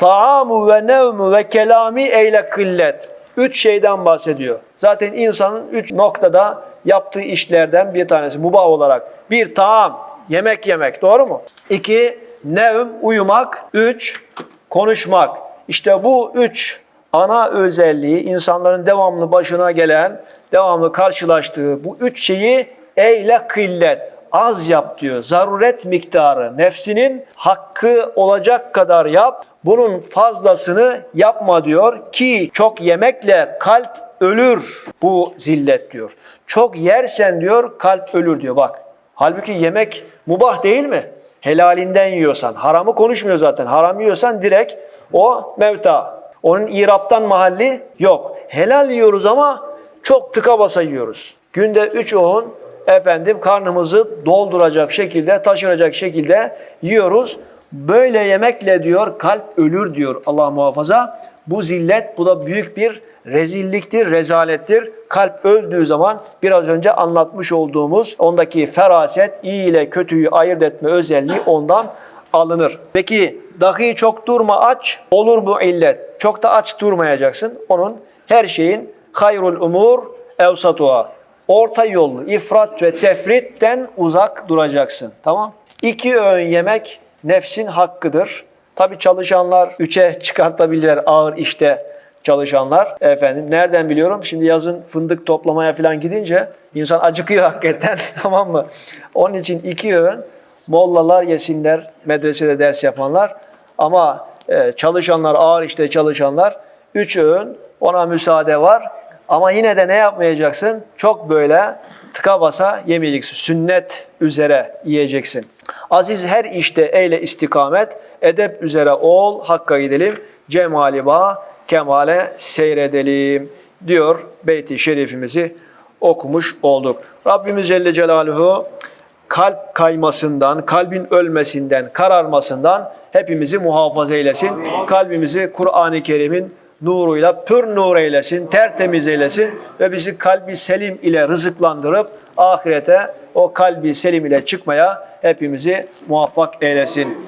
Taamu ve nevmu ve kelami eyle kıllet. Üç şeyden bahsediyor. Zaten insanın üç noktada yaptığı işlerden bir tanesi mubah olarak. Bir taam, yemek yemek doğru mu? İki, nevm, uyumak. Üç, konuşmak. İşte bu üç ana özelliği insanların devamlı başına gelen, devamlı karşılaştığı bu üç şeyi eyle kıllet az yap diyor. Zaruret miktarı nefsinin hakkı olacak kadar yap. Bunun fazlasını yapma diyor ki çok yemekle kalp ölür bu zillet diyor. Çok yersen diyor kalp ölür diyor bak. Halbuki yemek mubah değil mi? Helalinden yiyorsan. Haramı konuşmuyor zaten. Haram yiyorsan direkt o mevta. Onun iraptan mahalli yok. Helal yiyoruz ama çok tıka basa yiyoruz. Günde üç öğün efendim karnımızı dolduracak şekilde, taşıracak şekilde yiyoruz. Böyle yemekle diyor kalp ölür diyor Allah muhafaza. Bu zillet, bu da büyük bir rezilliktir, rezalettir. Kalp öldüğü zaman biraz önce anlatmış olduğumuz ondaki feraset, iyi ile kötüyü ayırt etme özelliği ondan alınır. Peki dahi çok durma aç, olur bu illet. Çok da aç durmayacaksın. Onun her şeyin hayrul umur evsatuha. Orta yollu, ifrat ve tefritten uzak duracaksın. Tamam? İki öğün yemek nefsin hakkıdır. Tabi çalışanlar üçe çıkartabilirler ağır işte çalışanlar. Efendim nereden biliyorum? Şimdi yazın fındık toplamaya falan gidince insan acıkıyor hakikaten tamam mı? Onun için iki öğün mollalar yesinler, medresede ders yapanlar. Ama e, çalışanlar, ağır işte çalışanlar üç öğün ona müsaade var. Ama yine de ne yapmayacaksın? Çok böyle tıka basa yemeyeceksin. Sünnet üzere yiyeceksin. Aziz her işte eyle istikamet, edep üzere ol, hakka gidelim, cemali ba, kemale seyredelim diyor beyti şerifimizi okumuş olduk. Rabbimiz Celle Celaluhu kalp kaymasından, kalbin ölmesinden, kararmasından hepimizi muhafaza eylesin. Kalbimizi Kur'an-ı Kerim'in nuruyla pür nur eylesin, tertemiz eylesin ve bizi kalbi selim ile rızıklandırıp ahirete o kalbi selim ile çıkmaya hepimizi muvaffak eylesin.